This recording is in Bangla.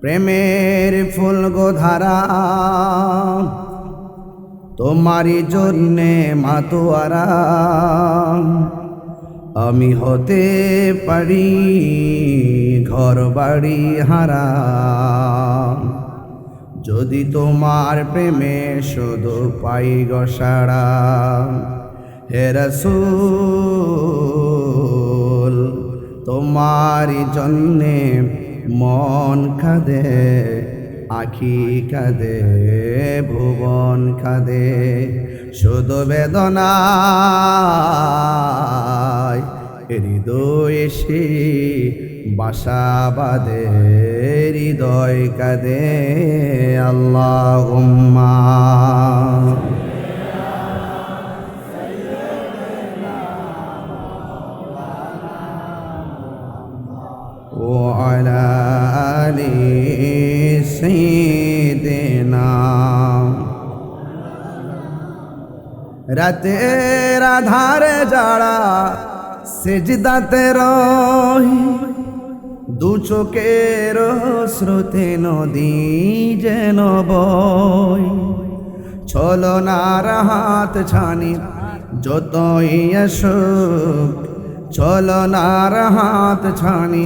প্রেমের ফুল গোধারা তোমারই জন্যে মাতোয়ারা, আমি হতে পারি ঘর বাড়ি হারা। যদি তোমার প্রেমে শুধু পাই গসাড়া হে রসুল, তোমারই জন্যে মন কাঁদে, আখি কাঁদে, ভুবন কাঁদে, শুধু বেদনায় হৃদয় এসে বাসা বাদে হৃদয় কাঁদে। আল্লাহ وعلى آل سيدنا রাতের আধারে যারা সেজদাতে রহি দু চোখের স্রোতে নদী যেন বই ছলনার হাত ছানি যতই আসুক ছলনার হাত ছানি